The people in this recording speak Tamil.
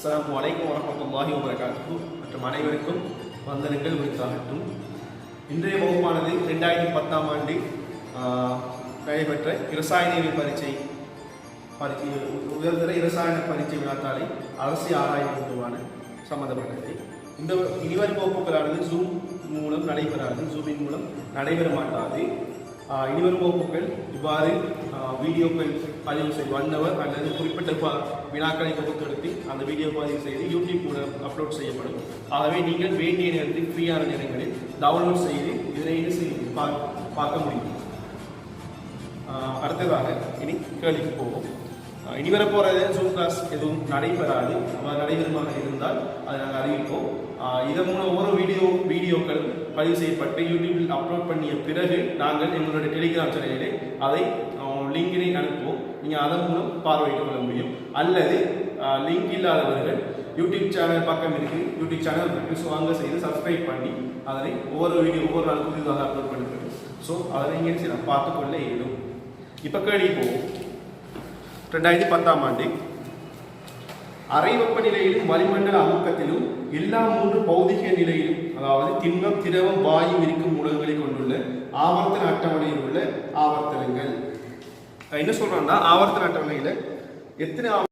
அஸ்லாம் வலைக்கும் வரமத்துல்லாஹி வபரகாத்துஹு. மற்றும் அனைவருக்கும் வந்தனங்கள் உரித்தாகட்டும். இன்றைய வகுப்பானது ரெண்டாயிரத்தி பத்தாம் ஆண்டு ஆஹ், நடைபெற்ற இரசாயனியல் பரீட்சை பரீட்சை உயர்தர இரசாயன பரீட்சை வினாத்தாளை அரசு ஆராய்வு பொதுவான சம்பந்தப்பட்டது. இந்த இனிவரும் வகுப்புகளானது ஜூம் மூலம் நடைபெறாது. ஜூமின் மூலம் நடைபெற மாட்டாது. இனிவரும் வகுப்புகள் இவ்வாறு வீடியோக்கள் பதிவு செய்து ஒன் ஹவர் அல்லது குறிப்பிட்ட வினாக்களை தொகுத்தெடுத்து அந்த வீடியோ பதிவு செய்து யூடியூப் கூட அப்லோட் செய்யப்படும். ஆகவே நீங்கள் வேண்டிய நேரத்தில் ஃப்ரீயான நேரங்களில் டவுன்லோட் செய்து இதனை செய்து பார்க்க முடியும். அடுத்ததாக இனி கேள்விக்கு போவோம். ஆஹ் இனி வரப்போகிற ஜூம் கிளாஸ் எதுவும் நடைபெறாது. நடைபெறுமாக இருந்தால் அதை நாங்கள் அறிவிப்போம். இதன் மூலம் ஒவ்வொரு ஆடியோ வீடியோக்கள் பதிவு செய்யப்பட்டு யூடியூபில் அப்லோட் பண்ணிய பிறகு நாங்கள் எங்களுடைய டெலிகிராம் சேனலிலே அதை லிங்கினை அனுப்புவோம். நீங்கள் அதன் மூலம் பார்வையிட்டுக் கொள்ள முடியும். அல்லது லிங்க் இல்லாதவர்கள் யூடியூப் சேனல் பக்கம் இருக்குது யூடியூப் சேனல் இருக்குது ஸோ அங்கே செய்து சப்ஸ்கிரைப் பண்ணி அதனை ஒவ்வொரு வீடியோ ஒவ்வொரு நாள் புதிதாக அப்லோட் பண்ணிருக்கோம் ஸோ அதை நீங்கள் சில பார்த்துக்கொள்ள இயலும். இப்போ கேள்வி போவோம். ரெண்டாயிரத்தி பத்தாம் ஆண்டு அறை வெப்பநிலையிலும் வளிமண்டல அமுக்கத்திலும் எல்லா மூன்று பௌதிக நிலையிலும் அதாவது திண்மம் திரவம் வாயு இருக்கும் மூலங்களை கொண்டுள்ள ஆவர்த்தன அட்டவணையில் உள்ள ஆவர்த்தனங்கள். என்ன சொல்றோம்னா ஆவர்த்தன அட்டவணையில் எத்தனை